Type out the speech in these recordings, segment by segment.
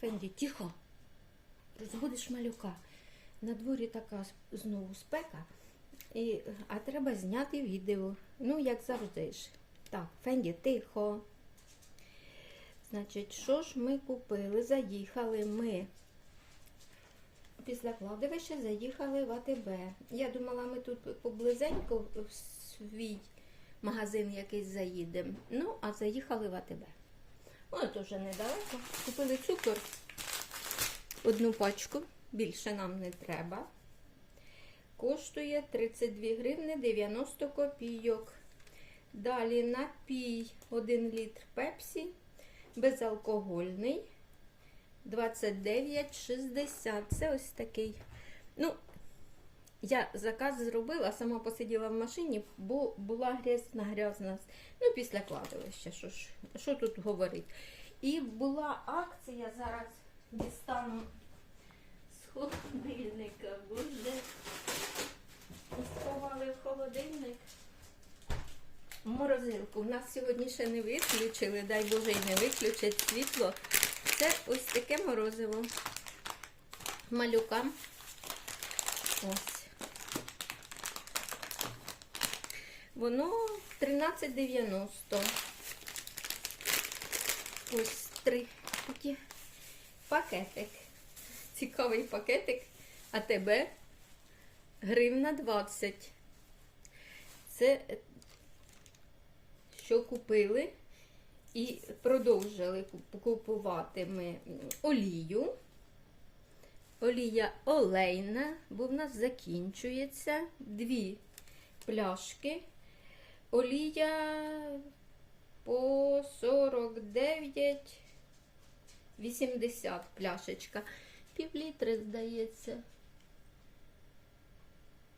Фенді, тихо. Розбудиш малюка. На дворі така знову спека, і, а треба зняти відео. Ну, як завжди ж. Так, Фенді, тихо. Значить, що ж ми купили? Заїхали ми. Після кладовища заїхали в АТБ. Я думала, ми тут поблизенько в свій магазин якийсь заїдемо. Ну, а заїхали в АТБ. Воно дуже недалеко. Купили цукор. Одну пачку. Більше нам не треба. Коштує 32 гривни 90 копійок. Далі напій 1 літр пепсі. Безалкогольний. 29,60. Це ось такий. Ну, я заказ зробила, сама посиділа в машині, бо була грязна грязна. Ну, після кладовища, що, ж, що тут говорить. І була акція, зараз дістану з холодильника, боже. Сховали в холодильник. Морозилку. У нас сьогодні ще не виключили, дай Боже, і не виключать світло. Це ось таке морозиво. Малюкам. Ось. Воно 13,90. Ось три такі пакетик. Цікавий пакетик. А тебе гривна 20. Це що купили і продовжили купувати ми олію. Олія олейна, бо в нас закінчується дві пляшки. Олія по 49,80 пляшечка. Півлітри, здається.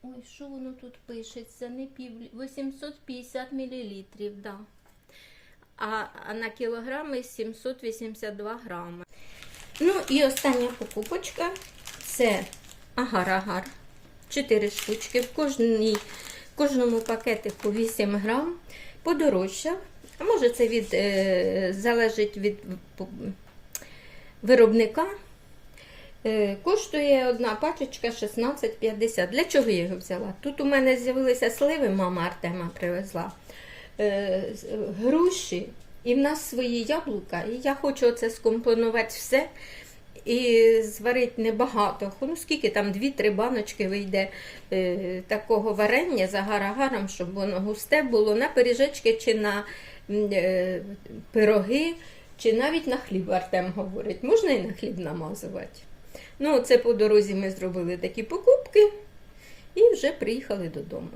Ой, що воно тут пишеться? Не пів... 850 мл, да. А, а на кілограми 782 грами. Ну і остання покупочка це агар-агар. 4 штучки. В кожній, кожному пакетику 8 грам. Подорожчав. А може це від, е, залежить від виробника. Е, Коштує одна пачечка 16,50. Для чого я його взяла? Тут у мене з'явилися сливи, мама Артема привезла. Е, груші, і в нас свої яблука. І я хочу оце скомпонувати все і зварити небагато. Ну, скільки там, 2-3 баночки вийде е, такого варення з агар-агаром, щоб воно густе було на пиріжечки чи на е, пироги, чи навіть на хліб Артем говорить. Можна і на хліб намазувати. Ну, це по дорозі ми зробили такі покупки і вже приїхали додому.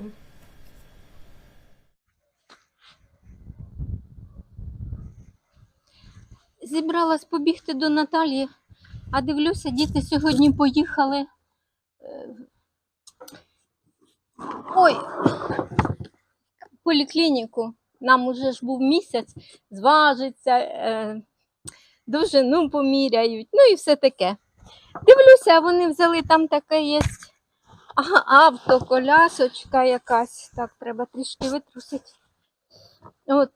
Зібралась побігти до Наталії, а дивлюся, діти сьогодні поїхали. е, Ой, в поліклініку. Нам уже ж був місяць, зважиться, е, довжину поміряють, ну і все таке. Дивлюся, вони взяли там таке є авто, колясочка якась. Так, треба трішки витрусити. От,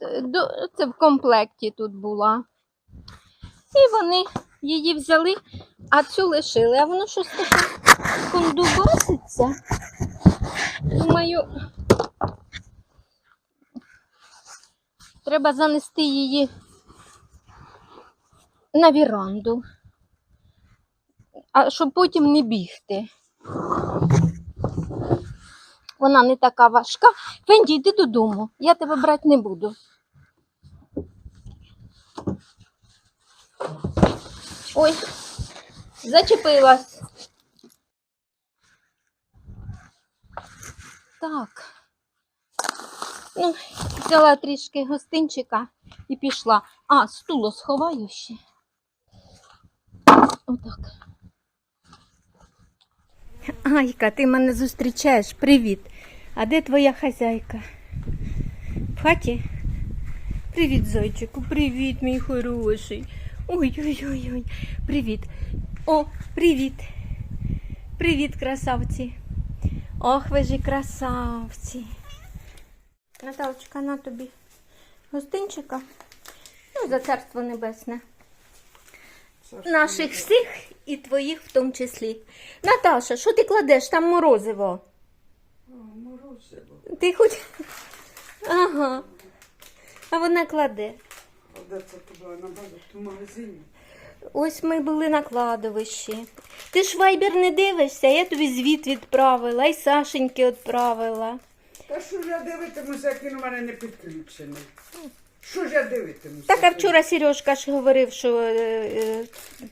це в комплекті тут була. І вони її взяли, а цю лишили. А воно щось таке кондубаситься. Думаю, треба занести її на віранду, а щоб потім не бігти. Вона не така важка. Фенді, йди додому, я тебе брати не буду. Ой, зачепилась. Так. Ну, взяла трішки гостинчика і пішла. А, стуло сховаю ще. Отак. Айка, ти мене зустрічаєш. Привіт. А де твоя хазяйка? В хаті? Привіт, зайчику, привіт, мій хороший. Ой-ой-ой. Привіт. О, привіт. Привіт, красавці. Ох, ви ж і красавці. Наталочка, на тобі гостинчика. Ну, за царство небесне. Наших всіх і твоїх в тому числі. Наташа, що ти кладеш? Там морозиво. О, морозиво. Ти хоч. Ага. А вона кладе. Де це ти була на базі? В магазині. Ось ми були на кладовищі. Ти ж вайбер не дивишся, я тобі звіт відправила, і Сашеньки відправила. Та що ж я дивитимуся, як він у мене не підключений? Що ж я дивитимуся? Так, а вчора Сережка ж говорив, що. е, е,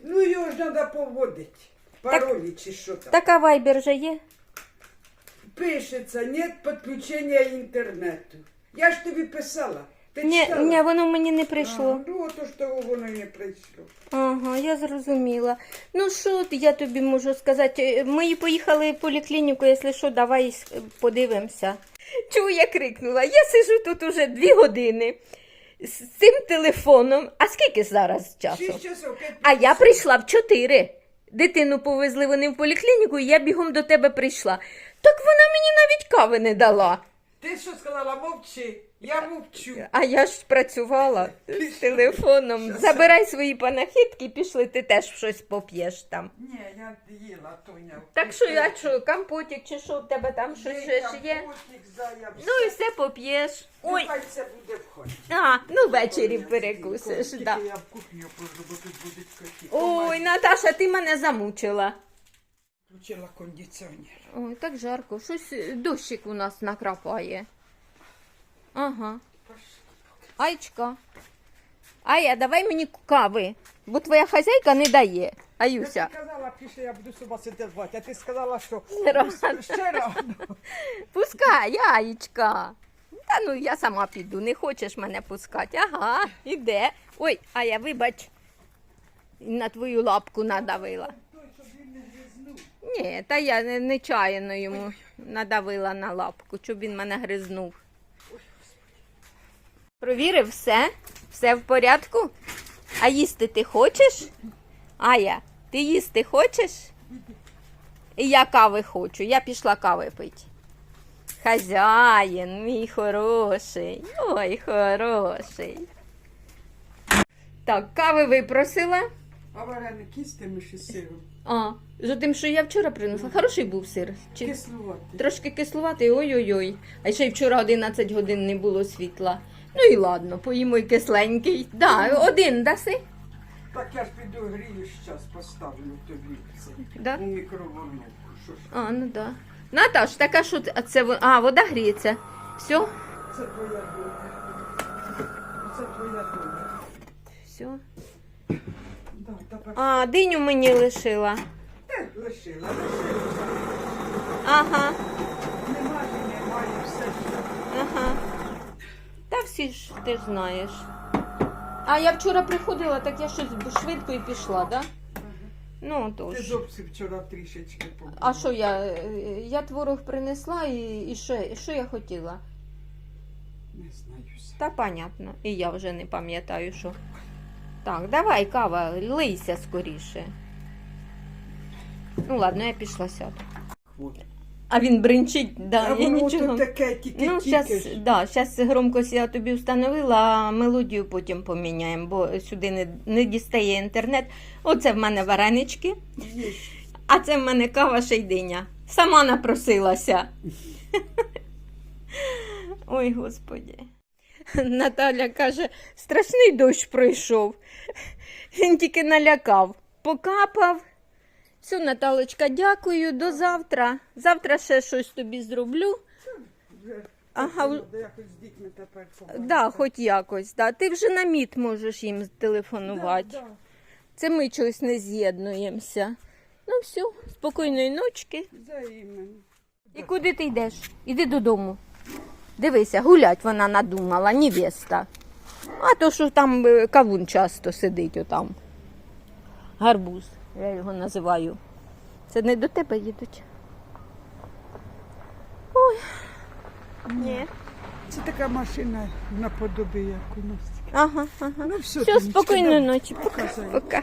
Ну його ж треба поводити. Паролі чи що там. така вайбер вже є. Пишеться, нет підключення інтернету. Я ж тобі писала. Ти Ні, читала? ні, воно мені не прийшло. А, ну, ото ж того воно і не прийшло. Ага, я зрозуміла. Ну що ти- я тобі можу сказати? Ми поїхали в поліклініку, якщо що, давай с- подивимося. Чого я крикнула? Я сижу тут уже дві години з цим телефоном. А скільки зараз часу? Шість часов, п'ять А я прийшла в чотири. Дитину повезли вони в поліклініку, і я бігом до тебе прийшла. Так вона мені навіть кави не дала. Ти що сказала, мовчи. Я мовчу. А я ж працювала з телефоном. Забирай свої панахидки, пішли, ти теж щось поп'єш там. Ні, я їла, Тоня. Так що я що, компотик чи що в тебе там щось ще ж є? Ну і все поп'єш. Ой, Нехай це буде в хаті. а, ну ввечері перекусиш. Да. я в кухню пожу, бо тут будуть коті. Ой, Наташа, ти мене замучила. Включила кондиціонер. Ой, так жарко. Щось е, дощик у нас накрапає. Ага. Айчка. Ая, давай мені кави, бо твоя хазяйка не дає. Я Аюся. ти сказала, після я буду собі сидувати, а ти сказала, що Рано. ще рано. Пускай, яєчка. Та ну я сама піду, не хочеш мене пускати. Ага, іде. Ой, а я вибач, на твою лапку надавила. Ні, та я не- нечаянно йому надавила на лапку, щоб він мене гризнув. Провірив все? Все в порядку? А їсти ти хочеш? Ая, ти їсти хочеш? І я кави хочу. Я пішла кави пити. Хазяїн, мій хороший. Ой, хороший. Так, кави випросила. А вареники з тими ще сиром. А, за тим, що я вчора принесла. Хороший був сир. Чи... Кислувати. Трошки кислуватий, ой-ой-ой. А ще й вчора 11 годин не було світла. Ну і ладно, поїмо й кисленький. Да, один даси. Так я ж піду грію щас, поставлю тобі це Да? у мікроволновку. Що ж, А, ну да. Наташ, така що це- а це а, вода гріється. Все? це твоя доля. Це твоя доля. Все. Да, тепер А, диню мені лишила. Е, лишила, лишила. Ага, Нема ж немає, все ага. Та всі ж ти ж знаєш. А я вчора приходила, так я щось швидко і пішла, да? Ну, Ти тож. зовсім вчора трішечки побула. А що я? е, Я творог принесла і, і що, що я хотіла? Не знаю все. Та понятно. І я вже не пам'ятаю, що. Так, давай, кава, лийся скоріше. Ну ладно, я пішла сяду. А він бринчить, да, А я воно нічого. таке, тільки Ну, ж. да, щас громкость я тобі встановила, а мелодію потім поміняємо, бо сюди не, не дістає інтернет. Оце в мене варенички, а це в мене кава шейдиня. Сама напросилася. Ой, господі. Наталя каже, страшний дощ пройшов. Він тільки налякав, покапав. Все, Наталочка, дякую, до завтра. Завтра ще щось тобі зроблю. Ага. Да, хоч якось. Да. Ти вже на міт можеш їм телефонувати. Да, да. Це ми чогось не з'єднуємося. Ну все, спокійної ночки. Взаємно. І куди ти йдеш? Іди додому. Дивися, гулять вона надумала, невеста. А то, що там е, кавун часто сидить отам. Гарбуз, я його називаю. Це не до тебе їдуть. Ой. Ні. Це така машина наподобі, як у нас. Ага, ага. Ну, все, Все, спокійної ночі. Пока. Пока.